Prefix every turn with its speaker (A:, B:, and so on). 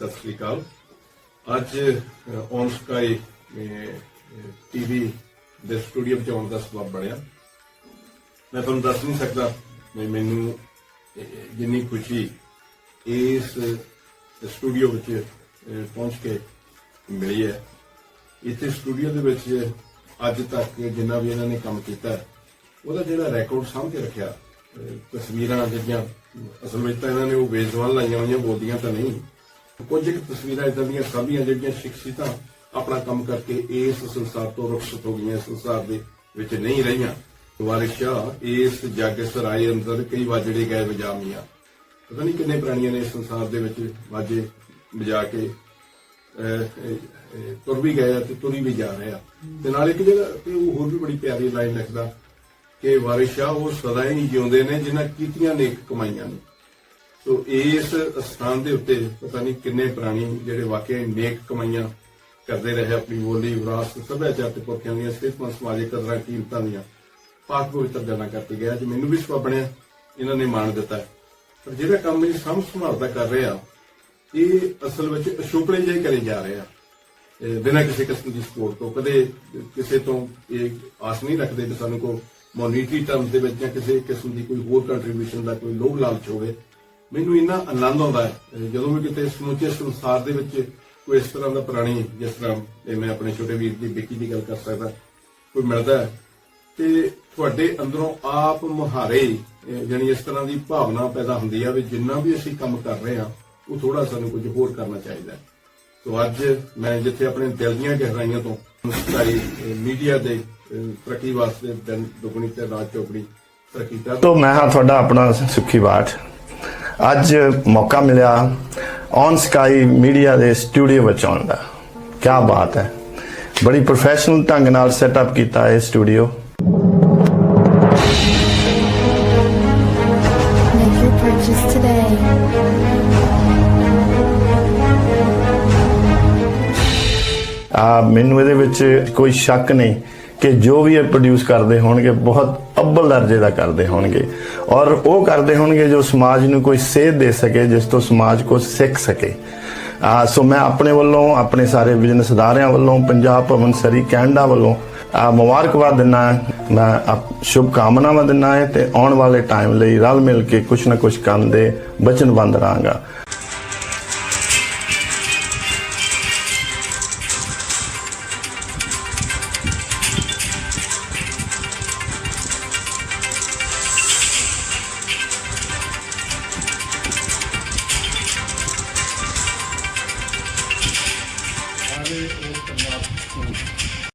A: ਸਤਿ ਸ੍ਰੀ ਅਕਾਲ। ਅੱਜ ਔਨ ਸਕਾਈ ਟੀਵੀ ਦੇ ਸਟੂਡੀਓ ਵਿੱਚ ਆਉਣ ਦਾ ਸਬਬ ਬਣਿਆ। ਮੈਂ ਤੁਹਾਨੂੰ ਦੱਸ ਨਹੀਂ ਸਕਦਾ ਵੀ ਮੈਨੂੰ ਜਿੰਨੀ ਖੁਸ਼ੀ ਇਸ ਸਟੂਡੀਓ ਵਿੱਚ ਪਹੁੰਚ ਕੇ ਮਿਲੀ ਹੈ। ਇੱਥੇ ਸਟੂਡੀਓ ਦੇ ਵਿੱਚ ਅੱਜ ਤੱਕ ਜਿੰਨਾ ਵੀ ਇਹਨਾਂ ਨੇ ਕੰਮ ਕੀਤਾ, ਉਹਦਾ ਜਿਹੜਾ ਰੈਕੋਰਡ ਸਾਂਭ ਕੇ ਰੱਖਿਆ ਤਸਵੀਰਾਂ ਜਿਹੜੀਆਂ ਅਸਲ ਵਿੱਚ ਤਾਂ ਇਹਨਾਂ ਨੇ ਉਹ ਬੇਜ਼ਬਾਨ ਲਾਈਆਂ ਹੋਈਆਂ, ਬੋਲਦੀਆਂ ਤਾਂ ਨਹੀਂ। ਕੁਝ ਇੱਕ ਤਸਵੀਰਾਂ ਇਦਾਂ ਦੀਆਂ ਸਾਂਭੀਆਂ ਜਿਹੜੀਆਂ ਸ਼ਿਕਸ਼ਿਤਾਂ ਆਪਣਾ ਕੰਮ ਕਰਕੇ ਇਸ ਸੰਸਾਰ ਤੋਂ ਰੁਖਸਤ ਹੋ ਗਈਆਂ ਸੰਸਾਰ ਦੇ ਵਿੱਚ ਨਹੀਂ ਰਹੀਆਂ। ਵਾਰਿਸ਼ਾ ਇਸ ਜੱਗ ਸਰਾਏ ਅੰਦਰ ਕਈ ਵਾਜੜੇ ਗਏ ਵਜਾਮੀਆਂ ਪਤਾ ਨਹੀਂ ਕਿੰਨੇ ਪ੍ਰਾਣੀਆਂ ਨੇ ਸੰਸਾਰ ਦੇ ਵਿੱਚ ਵਾਜੇ ਵਜਾ ਕੇ ਤੁਰ ਵੀ ਗਏ ਤੇ ਤੁਰੀ ਵੀ ਜਾ ਰਹੇ ਆ। ਤੇ ਨਾਲ ਇੱਕ ਜਿਹੜਾ, ਤੇ ਉਹ ਹੋਰ ਵੀ ਬੜੀ ਪਿਆਰੀ ਲਾਈਨ ਲਿਖਦਾ ਕਿ ਵਾਰਿਸ਼ਾ ਉਹ ਸਦਾ ਹੀ ਜਿਉਂਦੇ ਨੇ ਜਿਨ੍ਹਾਂ ਕੀਤੀਆਂ ਨੇਕ ਕਮਾਈਆਂ ਨੇ। ਸੋ ਇਸ ਸਥਾਨ ਦੇ ਉੱਤੇ ਪਤਾ ਨਹੀਂ ਕਿੰਨੇ ਪ੍ਰਾਣੀ ਜਿਹੜੇ ਵਾਕਿਆ ਨੇਕ ਕਮਾਈਆਂ ਕਰਦੇ ਰਹੇ ਆਪਣੀ ਬੋਲੀ, ਵਿਰਾਸਤ, ਸੱਭਿਆਚਾਰ ਤੇ ਪੁਰਖਿਆਂ ਦੀਆਂ ਸਿਹਤਮੰਦ ਸਮਾਜਿਕ ਕਦਰਾਂ, ਕੀਮਤਾਂ ਦੀਆਂ। ਪਾਕ ਪਵਿੱਤਰ ਗੱਲਾਂ ਕਰਕੇ ਗਿਆ, ਅੱਜ ਮੈਨੂੰ ਵੀ ਸਵਾ ਬਣਿਆ, ਇਹਨਾਂ ਨੇ ਮਾਣ ਦਿੱਤਾ। ਪਰ ਜਿਹੜਾ ਕੰਮ ਇਹ ਸਾਂਭ ਸੰਭਾਲਦਾ ਕਰ ਰਿਹਾ, ਇਹ ਅਸਲ ਵਿੱਚ ਅਸ਼ੋਕਲੇ ਜਿਹੇ ਕਰੇ ਜਾ ਰਿਹਾ। ਬਿਨਾਂ ਕਿਸੇ ਕਿਸਮ ਦੀ ਸਪੋਰਟ ਤੋਂ, ਕਦੇ ਕਿਸੇ ਤੋਂ ਇਹ ਆਸ ਨਹੀਂ ਰੱਖਦੇ ਕਿ ਸਾਨੂੰ ਕੋ ਮੋਨਿਟਰੀ ਟਰਮਸ ਦੇ ਵਿੱਚ ਜਾਂ ਕਿਸੇ ਕਿਸਮ ਦੀ ਕੋਈ ਹੋਰ ਕੰਟਰੀਬਿਊਸ਼ਨ ਦਾ ਕੋਈ ਲੋਭ ਲਾਲਚ ਹੋਵੇ। ਮੈਨੂੰ ਇੰਨਾ ਆਨੰਦ ਆਉਂਦਾ ਹੈ ਜਦੋਂ ਵੀ ਕਿਤੇ ਸਮੁੱਚੇ ਸੰਸਾਰ ਦੇ ਵਿੱਚ ਕੋਈ ਇਸ ਤਰ੍ਹਾਂ ਦਾ ਪ੍ਰਾਣੀ, ਜਿਸ ਤਰ੍ਹਾਂ ਇਹ ਮੈਂ ਆਪਣੇ ਛੋਟੇ ਵੀਰ ਦੀ ਬਿੱਕੀ ਦੀ ਗੱਲ ਕਰ ਸਕਦਾ, ਕੋਈ ਮਿਲਦਾ ਹੈ, ਤੇ ਤੁਹਾਡੇ ਅੰਦਰੋਂ ਆਪ ਮੁਹਾਰੇ, ਅਹ ਜਾਣੀ ਇਸ ਤਰ੍ਹਾਂ ਦੀ ਭਾਵਨਾ ਪੈਦਾ ਹੁੰਦੀ ਆ ਵੀ ਜਿੰਨਾ ਵੀ ਅਸੀਂ ਕੰਮ ਕਰ ਰਹੇ ਹਾਂ, ਉਹ ਥੋੜਾ ਸਾਨੂੰ ਕੁਝ ਹੋਰ ਕਰਨਾ ਚਾਹੀਦਾ ਸੋ ਅੱਜ ਮੈਂ ਜਿੱਥੇ ਆਪਣੇ ਦਿਲ ਦੀਆਂ ਗਹਿਰਾਈਆਂ ਤੋਂ ਮੁਸਕਾਈ ਮੀਡੀਆ ਦੇ ਤਰੱਕੀ ਵਾਸਤੇ ਦਿਨ ਦੁਗਣੀ ਤੇ ਰਾਤ ਚੌਗਣੀ ਤਰੱਕੀ ਕਰ
B: ਤੋ ਮੈਂ ਹਾਂ, ਤੁਹਾਡਾ ਆਪਣਾ ਸੁਖੀ ਬਾਠ। ਅੱਜ ਮੌਕਾ ਮਿਲਿਆ ਔਨ ਸਕਾਈ ਮੀਡੀਆ ਦੇ ਸਟੂਡੀਓ ਵਿੱਚ ਆਉਣ ਦਾ। ਕੀ ਬਾਤ ਹੈ। ਬੜੀ ਪ੍ਰੋਫੈਸ਼ਨਲ ਢੰਗ ਨਾਲ ਸੈਟਅਪ ਕੀਤਾ ਹੈ ਸਟੂਡੀਓ. ਆ ਮੈਨੂੰ ਇਹਦੇ ਵਿੱਚ ਕੋਈ ਸ਼ੱਕ ਨਹੀਂ ਕਿ ਜੋ ਵੀ ਇਹ ਪ੍ਰੋਡਿਊਸ ਕਰਦੇ ਹੋਣਗੇ, ਬਹੁਤ ਅੱਬਲ ਦਰਜੇ ਦਾ ਕਰਦੇ ਹੋਣਗੇ। ਔਰ ਉਹ ਕਰਦੇ ਹੋਣਗੇ ਜੋ ਸਮਾਜ ਨੂੰ ਕੋਈ ਸੇਧ ਦੇ ਸਕੇ, ਜਿਸ ਤੋਂ ਸਮਾਜ ਕੁਝ ਸਿੱਖ ਸਕੇ। ਸੋ ਮੈਂ ਆਪਣੇ ਵੱਲੋਂ, ਆਪਣੇ ਸਾਰੇ ਬਿਜ਼ਨਸ ਅਦਾਰਿਆਂ ਵੱਲੋਂ, ਪੰਜਾਬ ਭਵਨ ਸਰੀ ਕੈਨੇਡਾ ਵੱਲੋਂ ਮੁਬਾਰਕਬਾਦ ਦਿੰਦਾ ਮੈਂ ਸ਼ੁਭ ਕਾਮਨਾਵਾਂ ਦਿੰਦਾ ਹੈ ਤੇ ਆਉਣ ਵਾਲੇ ਟਾਈਮ ਲਈ ਰਲ ਮਿਲ ਕੇ ਕੁਝ ਨਾ ਕੁਝ ਕਰਨ ਦੇ ਵਚਨਬੰਦ ਰਹਾਂਗਾ।